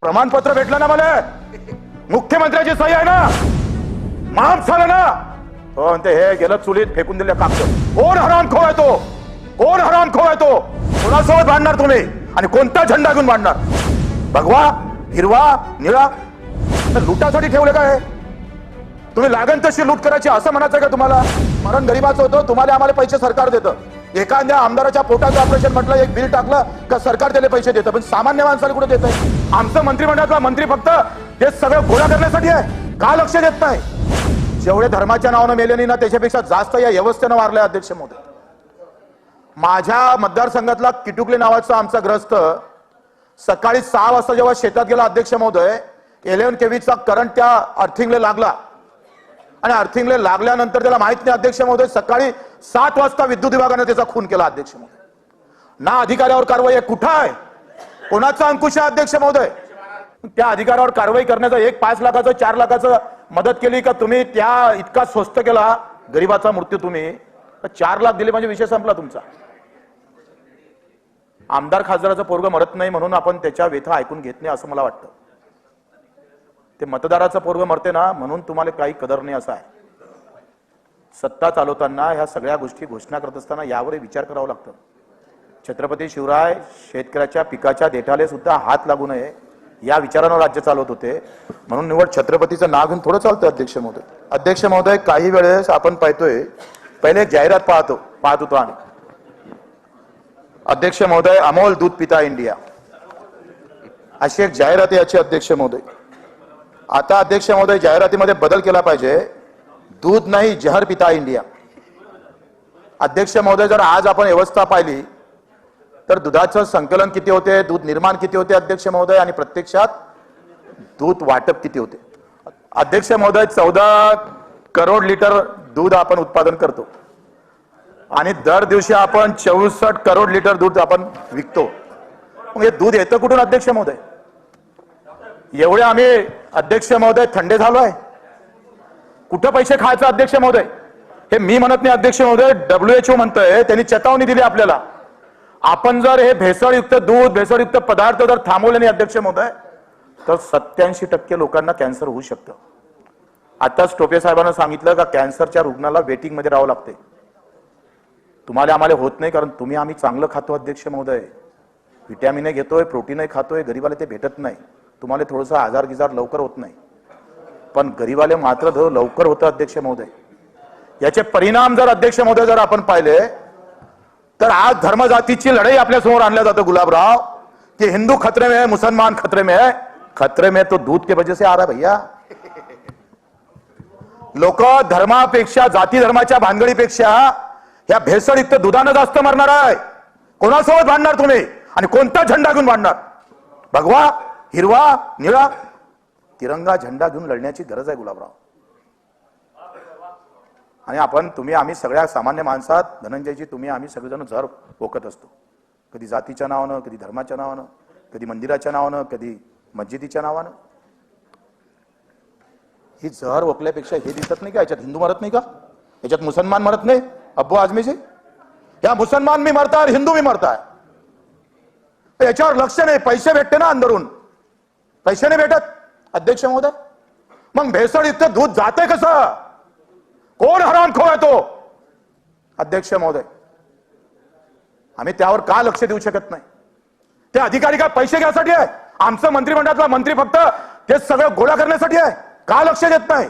प्रमाणपत्र भेटलं ना मला. मुख्यमंत्र्याची सही आहे ना. माफ झालं ना. हो म्हणते हे गेलं चुलीत फेकून दिले कागद. कोण हराम खो आहे तो? कोण हराम खो आहे तो? कोणासोबत भांडणार तुम्ही? आणि कोणता झेंडा घेऊन भांडणार? भगवा हिरवा निळा. तर लुटासाठी ठेवलं काय तुम्ही लागण तशी लूट करायची असं म्हणायचं का तुम्हाला? मरण गरीबाचं होतं तुम्हाला आम्हाला पैसे सरकार देतं. एखाद्या आमदाराच्या पोटाचं ऑपरेशन म्हटलं एक बिल टाकलं का सरकार त्याला पैसे देतं? पण सामान्य माणसाला कुठे देत आहे आमचं मंत्रिमंडळातला मंत्री फक्त हे सगळं गोळा करण्यासाठी आहे. का लक्ष देत नाही? जेवढे धर्माच्या नावानं मेले नाही ना त्याच्यापेक्षा जास्त या व्यवस्थेनं वारले अध्यक्ष मोदी माझ्या मतदारसंघातला किटुकले नावाचा आमचा ग्रस्त सकाळी सहा वाजता जेव्हा शेतात गेला अध्यक्ष महोदय इलेव्हन केव्हीचा करंट त्या अर्थिंगला लागला. आणि अर्थिंगले लागल्यानंतर त्याला माहीत नाही अध्यक्ष महोदय सकाळी सात वाजता विद्युत विभागाने त्याचा खून केला अध्यक्ष महोदय. ना अधिकाऱ्यावर कारवाई आहे कुठं आहे? कोणाचा अंकुश आहे अध्यक्ष महोदय? त्या अधिकाऱ्यावर कारवाई करण्याचा एक पाच लाखाचं चार लाखाचं मदत केली का तुम्ही? त्या इतका स्वस्त केला. गरीबाचा मृत्यू तुम्ही. चार लाख दिले म्हणजे विषय संपला तुमचा. आमदार खासदाराचा पोरग मरत नाही म्हणून आपण त्याच्या व्यथा ऐकून घेत नाही असं मला वाटतं. ते मतदाराचं पोरग मरते ना म्हणून तुम्हाला काही कदर नाही असं आहे. सत्ता चालवताना ह्या सगळ्या गोष्टी घोषणा करत असताना यावर विचार करावा लागतो. छत्रपती शिवराय शेतकऱ्याच्या पिकाच्या देठाले सुद्धा हात लागू नये या विचारानं राज्य चालवत होते. म्हणून निवड छत्रपतीचं नाव घेऊन थोडं चालतं अध्यक्ष महोदय. अध्यक्ष महोदय काही वेळेस आपण पाहतोय पहिले एक जाहिरात पाहतो पाहत होतो आम्ही. अध्यक्ष महोदय अमोल दूध पिता इंडिया. अशी एक जाहिरात याची अध्यक्ष महोदय. आता अध्यक्ष महोदय जाहिरातीमध्ये बदल केला पाहिजे. दूध नाही जहर पिता इंडिया. अध्यक्ष महोदय जर आज आपण व्यवस्था पाहिली तर दुधाचं संकलन किती होते दूध निर्माण किती होते अध्यक्ष महोदय आणि प्रत्यक्षात दूध वाटप किती होते? अध्यक्ष महोदय चौदा करोड लिटर दूध आपण उत्पादन करतो. आणि दर दिवशी आपण चौसष्ट करोड लिटर दूध आपण विकतो. मग हे दूध येतं कुठून अध्यक्ष महोदय? एवढे आम्ही अध्यक्ष महोदय थंडे आहे. कुठं पैसे खायचं अध्यक्ष महोदय? हे मी म्हणत नाही अध्यक्ष महोदय डब्ल्यू एच ओ म्हणतंय त्यांनी चेतावणी दिली आपल्याला. आपण जर हे भेसळयुक्त दूध भेसळयुक्त पदार्थ जर थांबवले नाही अध्यक्ष महोदय तर सत्याऐंशी टक्के लोकांना कॅन्सर होऊ शकतं. आताच टोपे साहेबांना सांगितलं का कॅन्सरच्या रुग्णाला वेटिंगमध्ये राहावं लागते तुम्हाला आम्हाला होत नाही कारण तुम्ही आम्ही चांगलं खातो अध्यक्ष महोदय. व्हिटॅमिन घेतोय प्रोटीनही खातोय गरीबाला ते भेटत नाही. तुम्हाला थोडंसं आजार गिजार लवकर होत नाही. पण गरीबाले मात्र ध लवकर होतं अध्यक्ष महोदय. याचे परिणाम जर अध्यक्ष महोदय जर आपण पाहिले तर आज धर्मजातीची लढाई आपल्यासमोर आणल्या जातं गुलाबराव. की हिंदू खतरे में है मुसलमान खतरे में है खतरे में तो दूध के वजह से आ रहा भैया. लोक धर्मापेक्षा जाती धर्माच्या भानगडीपेक्षा ह्या भेसळ इतकं दुधानं जास्त मरणार आहे. कोणासोबत भांडणार तुम्ही? आणि कोणता झेंडा घेऊन भांडणार? भगवा हिरवा निळा तिरंगा झेंडा घेऊन लढण्याची गरज आहे गुलाबराव. आणि आपण तुम्ही आम्ही सगळ्या सामान्य माणसात धनंजयजी तुम्ही आम्ही सगळेजण झर ओकत असतो. कधी जातीच्या नावानं कधी धर्माच्या नावानं कधी मंदिराच्या नावानं कधी मस्जिदीच्या नावानं. ही जहर ओकल्यापेक्षा हे दिसत नाही का? याच्यात हिंदू मरत नाही का? याच्यात मुसलमान मरत नाही? अब्बू आजमीजी? या मुसलमान मी मरताय हिंदू मी मरताय. याच्यावर लक्ष नाही. पैसे भेटते ना अंदरून. पैसे नाही भेटत. अध्यक्ष महोदय? मग भेसळ इतकं दूध जाते कसं? कोण हराम खो आहे तो? अध्यक्ष महोदय आम्ही त्यावर का लक्ष देऊ शकत नाही? ते अधिकारी काय पैसे घ्यासाठी आहे? आमचं मंत्रिमंडळातला मंत्री फक्त ते सगळं गोळा करण्यासाठी आहे? का लक्ष देत नाही?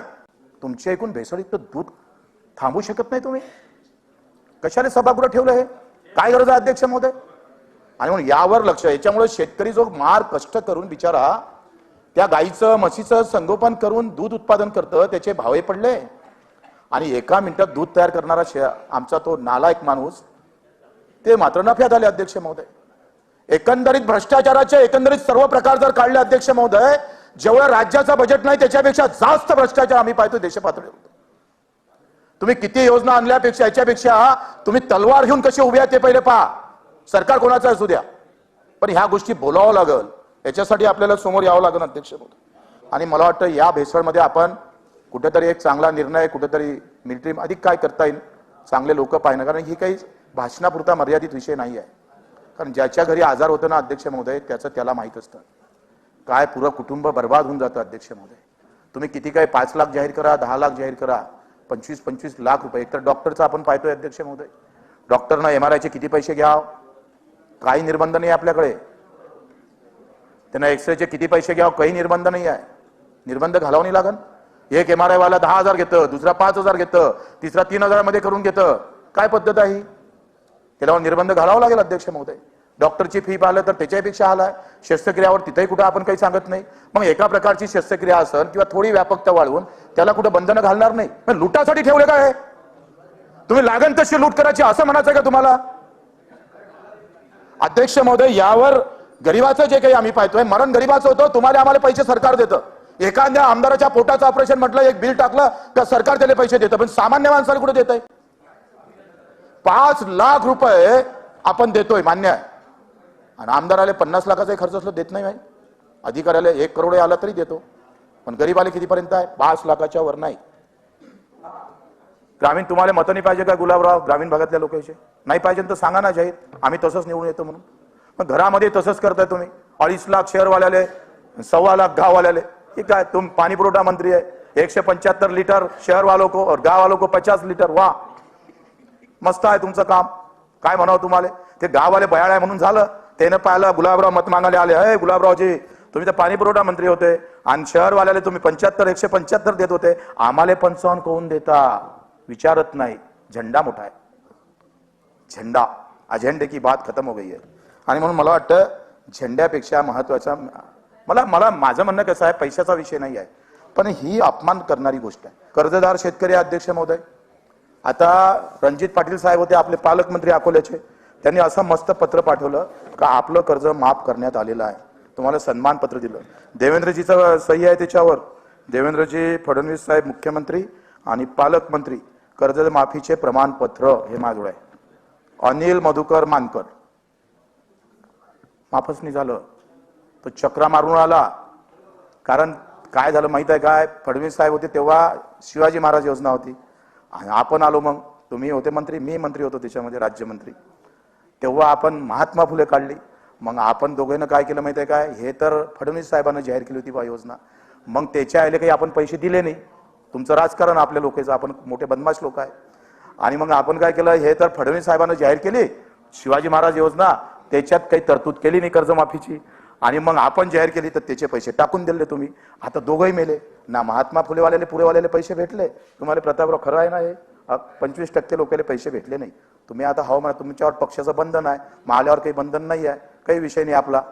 तुमचे ऐकून इतकं दूध थांबू शकत नाही तुम्ही? कशाने सभागृह ठेवलं हे? काय गरज आहे अध्यक्ष महोदय? आणि म्हणून यावर लक्ष याच्यामुळे शेतकरी जो मार कष्ट करून बिचारा त्या गाईचं म्हशीचं संगोपन करून दूध उत्पादन करतं त्याचे भावे पडले. आणि एका मिनिटात दूध तयार करणारा शे आमचा तो नालायक माणूस ते मात्र नफ्यात आले अध्यक्ष महोदय. एकंदरीत भ्रष्टाचाराचे एकंदरीत सर्व प्रकार जर काढले अध्यक्ष महोदय जेवढं राज्याचं बजेट नाही त्याच्यापेक्षा जास्त भ्रष्टाचार आम्ही पाहतो देशपातळीवर. तुम्ही किती योजना आणल्यापेक्षा याच्यापेक्षा तुम्ही तलवार घेऊन कसे उभे आहे ते पहिले पहा. सरकार कोणाचं असू द्या. पण ह्या गोष्टी बोलावं लागल. याच्यासाठी आपल्याला समोर यावं लागेल अध्यक्ष आणि मला वाटतं या भेसळमध्ये आपण कुठेतरी एक चांगला निर्णय कुठेतरी मिलिटरी अधिक काय करता येईल चांगले लोक पाहिणं. कारण ही काही भाषणापुरता मर्यादित विषय नाही आहे. कारण ज्याच्या घरी आजार होतो ना अध्यक्ष महोदय त्याचं त्याला माहीत असतं. काय पुरं कुटुंब बर्बाद होऊन जातं अध्यक्ष महोदय. तुम्ही किती काय पाच लाख जाहीर करा दहा लाख जाहीर करा पंचवीस पंचवीस लाख रुपये. एकतर डॉक्टरचं आपण पाहतोय अध्यक्ष महोदय. डॉक्टरनं एम आर आयचे किती पैसे घ्याव? काही निर्बंध नाही आपल्याकडे. त्यांना एक्सरेचे किती पैसे घ्यावं काही निर्बंध नाही आहे. निर्बंध घालावं नाही लागन एक एम आर आय वाला दहा हजार घेतं दुसरा पाच हजार घेतं तिसरा तीन हजारामध्ये करून घेतं. काय पद्धत आहे त्याला निर्बंध घालावा लागेल अध्यक्ष महोदय. डॉक्टरची फी पाहिलं तर त्याच्यापेक्षा आला आहे. शस्त्रक्रियावर तिथेही कुठं आपण काही सांगत नाही. मग एका प्रकारची शस्त्रक्रिया असन किंवा थोडी व्यापकता वाढवून त्याला कुठं बंधनं घालणार नाही. पण लुटासाठी ठेवले काय? तुम्ही लागण तशी लूट करायची असं म्हणायचं का तुम्हाला? अध्यक्ष महोदय यावर गरीबाचं जे काही आम्ही पाहतोय मरण गरीबाचं होतं तुम्हाला आम्हाला पैसे सरकार देतं. एखाद्या आमदाराच्या पोटाचं ऑपरेशन म्हटलं एक बिल टाकलं तर सरकार त्याला पैसे देतं. पण सामान्य माणसाला कुठे देत आहे पाच लाख रुपये आपण देतोय मान्य आहे. आणि आमदाराला पन्नास लाखाचा खर्च असलं देत नाही माहिती अधिकाऱ्याला एक करोड आला तरी देतो. पण गरीबाला कितीपर्यंत आहे? पाच लाखाच्या वर नाही. ग्रामीण तुम्हाला मतं नाही पाहिजे का गुलाबराव? ग्रामीण भागातल्या लोकांचे नाही पाहिजे तर सांगा ना जाहीर. आम्ही तसंच निवडून येतो म्हणून. पण घरामध्ये तसंच करताय तुम्ही. अडीच लाख शहरवाल्याले सव्वा लाख गाववाल्याले. ठीक आहे तुम पाणी पुरवठा मंत्री आहे. एकशे पंच्याहत्तर लिटर शहरवालो को और गाववालो को पचास लिटर वा. मस्त आहे तुमचं काम. काय म्हणावं तुम्हाला? ते गाववाले बयाळ आहे म्हणून झालं. त्यानं पाहिलं गुलाबराव मत मागायला आले. अय गुलाबरावजी तुम्ही तर पाणी पुरवठा मंत्री होते. आणि शहरवाल्याला तुम्ही पंच्याहत्तर एकशे पंच्याहत्तर देत होते. आम्हाला पंचावन्न कोण देता. विचारत नाही. झेंडा मोठा आहे. झेंडा. अजेंडे की बात खतम हो गई है. आणि म्हणून मला वाटतं झेंड्यापेक्षा महत्त्वाचा मला मला माझं म्हणणं कसं आहे पैशाचा विषय नाही आहे. पण ही अपमान करणारी गोष्ट आहे. कर्जदार शेतकरी अध्यक्ष महोदय. आता रणजित पाटील साहेब होते आपले पालकमंत्री अकोल्याचे. त्यांनी असं मस्त पत्र पाठवलं का आपलं कर्ज माफ करण्यात आलेलं आहे. तुम्हाला सन्मानपत्र दिलं. देवेंद्रजीचं सही आहे त्याच्यावर. देवेंद्रजी फडणवीस साहेब मुख्यमंत्री आणि पालकमंत्री कर्ज माफीचे प्रमाणपत्र हे माझं आहे. अनिल मधुकर मानकर. माफच नाही झालं. तो चक्रा मारून आला. कारण काय झालं माहीत आहे काय? फडणवीस साहेब होते तेव्हा शिवाजी महाराज योजना होती. आणि आपण आलो मग. तुम्ही होते मंत्री मी मंत्री होतो त्याच्यामध्ये राज्यमंत्री. तेव्हा आपण महात्मा फुले काढली. मग आपण दोघांना काय केलं माहिती आहे काय? हे तर फडणवीस साहेबांना जाहीर केली होती बा योजना. मग त्याच्या आले काही आपण पैसे दिले नाही. तुमचं राजकारण आपल्या लोकांचं. आपण मोठे बदमाश लोक आहे. आणि मग आपण काय केलं? हे तर फडणवीस साहेबांना जाहीर केली. शिवाजी महाराज योजना. त्याच्यात काही तरतूद केली नाही कर्जमाफीची. आणि मग आपण जाहीर केली तर त्याचे पैसे टाकून दिले तुम्ही. आता दोघंही मेले. ना महात्मा फुलेवाल्याले पुरेवाल्याले पैसे भेटले. तुम्हाला प्रतापराव खरं आहे ना हे? पंचवीस टक्के लोकांना पैसे भेटले नाही. तुम्ही आता हवामान तुमच्यावर पक्षाचं बंधन आहे. महाल्यावर काही बंधन नाही आहे काही विषय नाही आपला.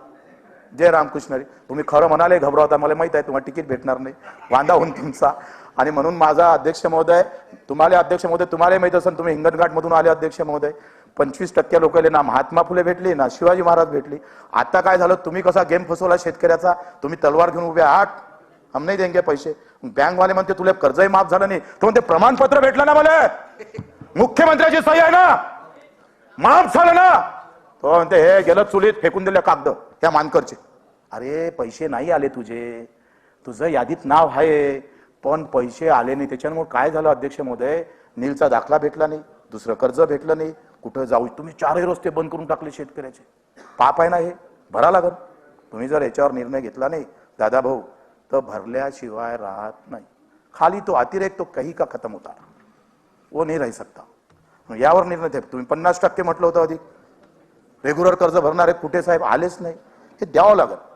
जय रामकृष्ण तुम्ही खरं म्हणाले घबरावता मला माहीत आहे तुम्हाला तिकीट भेटणार नाही. वांदा होऊन तुमचा. आणि म्हणून माझा अध्यक्ष महोदय तुम्हाला अध्यक्ष महोदय तुम्हाला माहीत असेल तुम्ही हिंगणघाट मधून आले अध्यक्ष महोदय. पंचवीस टक्के लोकांना ना महात्मा फुले भेटली ना शिवाजी महाराज भेटली. आता काय झालं तुम्ही कसा गेम फसवला शेतकऱ्याचा? तुम्ही तलवार घेऊन उभे आहात. हम नाही देंगे पैसे. बँकवाले म्हणते तुला कर्जही माफ झालं नाही. तो म्हणते प्रमाणपत्र भेटलं ना मला? मुख्यमंत्र्याची सही आहे ना? माफ झालं ना? तो म्हणते हे गेलं चुलीत फेकून दिलं कागद. त्या मानकरचे. अरे पैसे नाही आले तुझे. तुझं यादीत नाव आहे पण पैसे आले नाही. त्याच्यामुळे काय झालं अध्यक्ष महोदय? नीलचा दाखला भेटला नाही दुसरं कर्ज भेटलं नाही. कुठं जाऊ? तुम्ही चारही रस्ते बंद करून टाकले शेतकऱ्याचे. पाप आहे ना हे? भरा लागल तुम्ही जर याच्यावर निर्णय घेतला नाही दादा भाऊ तर भरल्याशिवाय राहत नाही. खाली तो अतिरेक तो काही का खतम होता? वो नाही राहू सकता मग यावर निर्णय तुम्ही पन्नास टक्के म्हटलं होतं अधिक रेग्युलर कर्ज भरणारे कुठे साहेब? आलेच नाही. हे द्यावं लागेल.